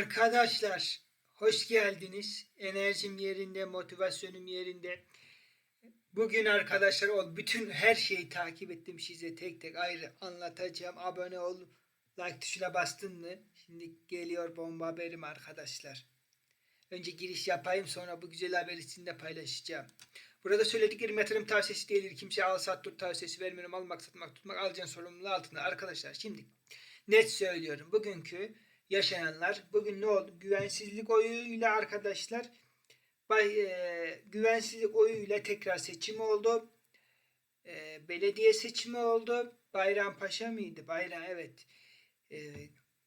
Arkadaşlar hoş geldiniz. Enerjim yerinde, motivasyonum yerinde. Bugün arkadaşlar ol bütün her şeyi takip ettim size tek tek ayrı anlatacağım. Abone ol, like tuşuna bastın mı? Şimdi geliyor bomba haberim arkadaşlar. Önce giriş yapayım sonra bu güzel haberi sizinle paylaşacağım. Burada söylediklerim yatırım tavsiyesi değildir. Kimseye al sat tut tavsiyesi vermiyorum. Almak satmak tutmak alacağın sorumluluğu altında. Arkadaşlar şimdi net söylüyorum. Bugünkü yaşayanlar bugün ne oldu? Güvensizlik oyuyla arkadaşlar e, güvensizlik oyuyla tekrar seçim oldu. E, belediye seçimi oldu. Bayrampaşa mıydı? Bayram evet. E,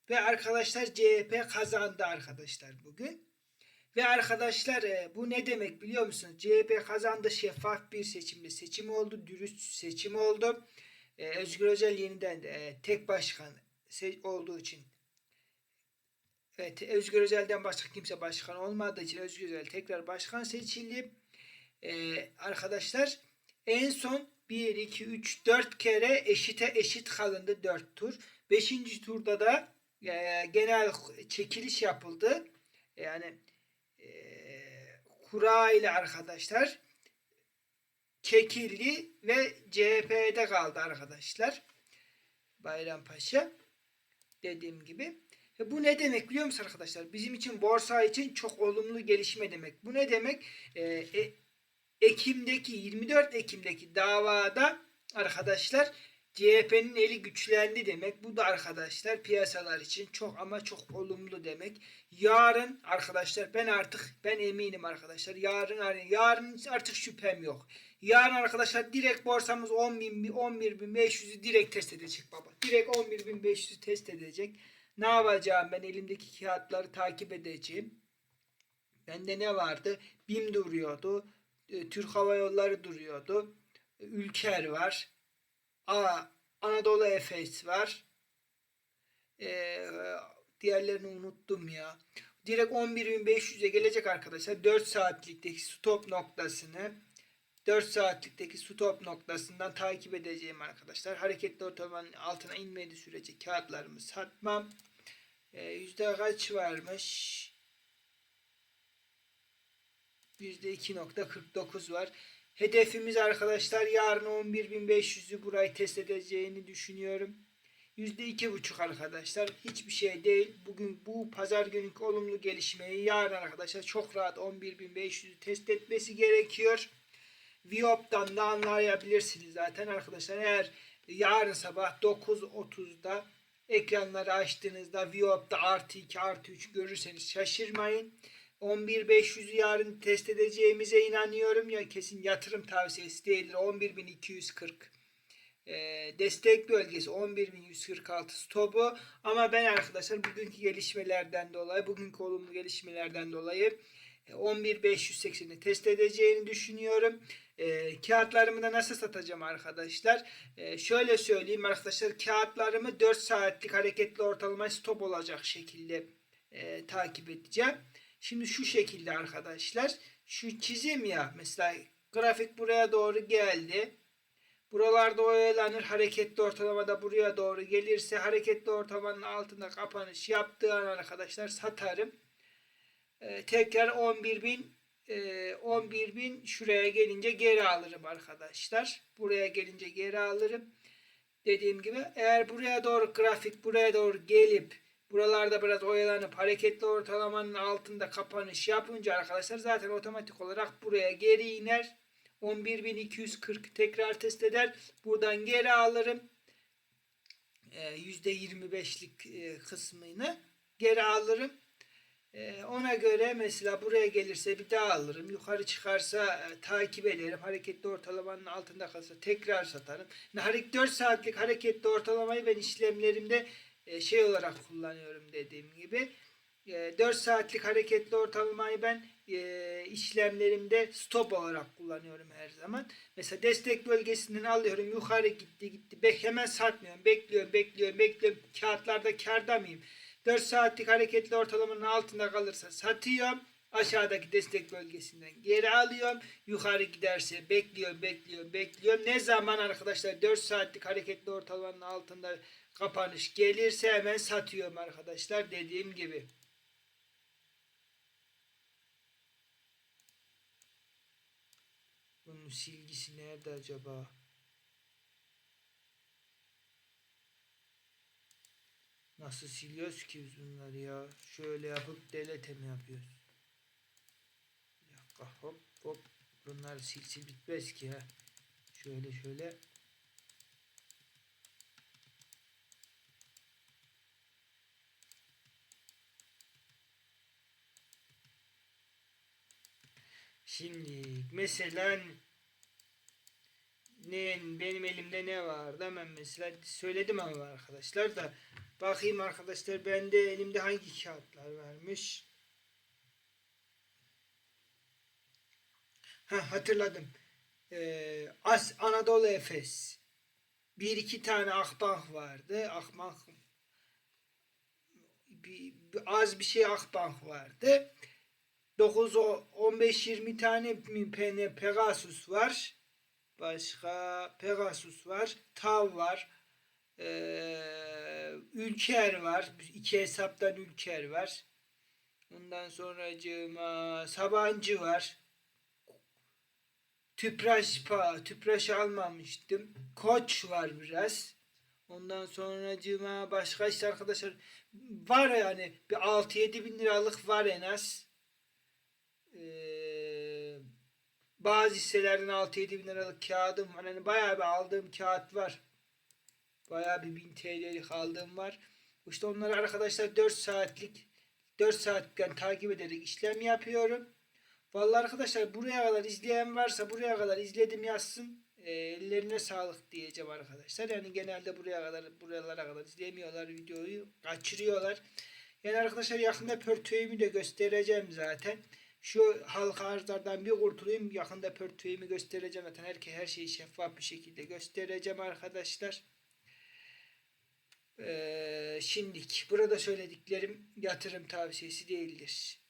ve arkadaşlar CHP kazandı arkadaşlar bugün. Ve arkadaşlar e, bu ne demek biliyor musunuz? CHP kazandı şeffaf bir seçimle seçim oldu. Dürüst seçim oldu. E, Özgür Özel yeniden e, tek başkan olduğu için Evet, Özgür Özel'den başka kimse başkan olmadığı için Özgür Özel tekrar başkan seçildi. Ee, arkadaşlar en son 1, 2, 3, 4 kere eşite eşit kalındı 4 tur. 5. turda da e, genel çekiliş yapıldı. Yani e, kura ile arkadaşlar çekildi ve CHP'de kaldı arkadaşlar. Bayrampaşa dediğim gibi. E bu ne demek biliyor musun arkadaşlar? Bizim için borsa için çok olumlu gelişme demek. Bu ne demek? E, e, Ekim'deki 24 Ekim'deki davada arkadaşlar CHP'nin eli güçlendi demek. Bu da arkadaşlar piyasalar için çok ama çok olumlu demek. Yarın arkadaşlar ben artık ben eminim arkadaşlar. Yarın yarın artık şüphem yok. Yarın arkadaşlar direkt borsamız 10 bin 11 bin 500'ü direkt test edecek baba. Direkt 11 bin 500'ü test edecek. Ne yapacağım ben elimdeki kağıtları takip edeceğim. Bende ne vardı? BİM duruyordu. E, Türk Hava Yolları duruyordu. E, Ülker var. A, Anadolu Efes var. Ee, diğerlerini unuttum ya. Direkt 11.500'e gelecek arkadaşlar. 4 saatlikteki stop noktasını 4 saatlikteki stop noktasından takip edeceğim arkadaşlar. Hareketli ortalamanın altına inmediği sürece kağıtlarımı satmam. Ee, yüzde kaç varmış? Yüzde 2.49 var. Hedefimiz arkadaşlar yarın 11.500'ü burayı test edeceğini düşünüyorum. %2.5 arkadaşlar. Hiçbir şey değil. Bugün bu pazar günkü olumlu gelişmeyi yarın arkadaşlar çok rahat 11.500'ü test etmesi gerekiyor. Viop'tan da anlayabilirsiniz zaten arkadaşlar. Eğer yarın sabah 9.30'da ekranları açtığınızda Viop'ta artı 2 artı 3 görürseniz şaşırmayın. 11.500'ü yarın test edeceğimize inanıyorum. Ya kesin yatırım tavsiyesi değildir. 11.240 e, destek bölgesi 11.146 stopu. Ama ben arkadaşlar bugünkü gelişmelerden dolayı, bugünkü olumlu gelişmelerden dolayı 11.580'i test edeceğini düşünüyorum. E, kağıtlarımı da nasıl satacağım arkadaşlar? E, şöyle söyleyeyim arkadaşlar kağıtlarımı 4 saatlik hareketli ortalama stop olacak şekilde e, takip edeceğim. Şimdi şu şekilde arkadaşlar. Şu çizim ya mesela grafik buraya doğru geldi. Buralarda oyalanır. Hareketli ortalama da buraya doğru gelirse hareketli ortalamanın altında kapanış yaptığı an arkadaşlar satarım. Ee, tekrar 11.000 e, 11.000 şuraya gelince geri alırım arkadaşlar. Buraya gelince geri alırım. Dediğim gibi eğer buraya doğru grafik buraya doğru gelip buralarda biraz oyalanıp hareketli ortalamanın altında kapanış yapınca arkadaşlar zaten otomatik olarak buraya geri iner. 11.240 tekrar test eder. Buradan geri alırım. %25'lik e, kısmını geri alırım. E, ona göre mesela buraya gelirse bir daha alırım. Yukarı çıkarsa e, takip ederim. Hareketli ortalamanın altında kalsa tekrar satarım. Yani 4 saatlik hareketli ortalamayı ben işlemlerimde şey olarak kullanıyorum dediğim gibi. 4 saatlik hareketli ortalamayı ben e, işlemlerimde stop olarak kullanıyorum her zaman. Mesela destek bölgesinden alıyorum yukarı gitti gitti. Be hemen satmıyorum. Bekliyorum bekliyorum bekliyorum. Kağıtlarda karda mıyım? 4 saatlik hareketli ortalamanın altında kalırsa satıyorum. Aşağıdaki destek bölgesinden geri alıyorum. Yukarı giderse bekliyorum, bekliyorum, bekliyorum. Ne zaman arkadaşlar 4 saatlik hareketli ortalamanın altında kapanış gelirse hemen satıyorum arkadaşlar dediğim gibi. Bunun silgisi nerede acaba? Nasıl siliyoruz ki biz bunları ya? Şöyle yapıp delete mi yapıyoruz? Bir dakika hop hop. Bunlar sil bitmez ki ha. Şöyle şöyle. Şimdi mesela ne benim elimde ne vardı hemen mesela söyledim ama arkadaşlar da bakayım arkadaşlar bende elimde hangi kağıtlar varmış. Ha hatırladım. Ee, As Anadolu Efes. Bir iki tane Akbank vardı. Akbank bir, bir- az bir şey Akbank vardı. 9 15 20 tane Pe- Pegasus var. Başka Pegasus var. Tav var. Ee, Ülker var. İki hesaptan Ülker var. Ondan sonra Sabancı var. Tüpraş pa, tüpraş almamıştım. Koç var biraz. Ondan sonra başka işte arkadaşlar var yani bir 6-7 bin liralık var en az. Ee, bazı hisselerden 6-7 bin liralık kağıdım var. Hani bayağı bir aldığım kağıt var. Bayağı bir 1000 TL'lik aldığım var. İşte onları arkadaşlar 4 saatlik 4 saatten takip ederek işlem yapıyorum. Vallahi arkadaşlar buraya kadar izleyen varsa buraya kadar izledim yazsın. Ee, ellerine sağlık diyeceğim arkadaşlar. Yani genelde buraya kadar buralara kadar izlemiyorlar videoyu. Kaçırıyorlar. Yani arkadaşlar yakında portföyümü de göstereceğim zaten. Şu halka arzlardan bir kurtulayım. Yakında portföyümü göstereceğim zaten. Herke her şeyi şeffaf bir şekilde göstereceğim arkadaşlar. Ee, şimdilik burada söylediklerim yatırım tavsiyesi değildir.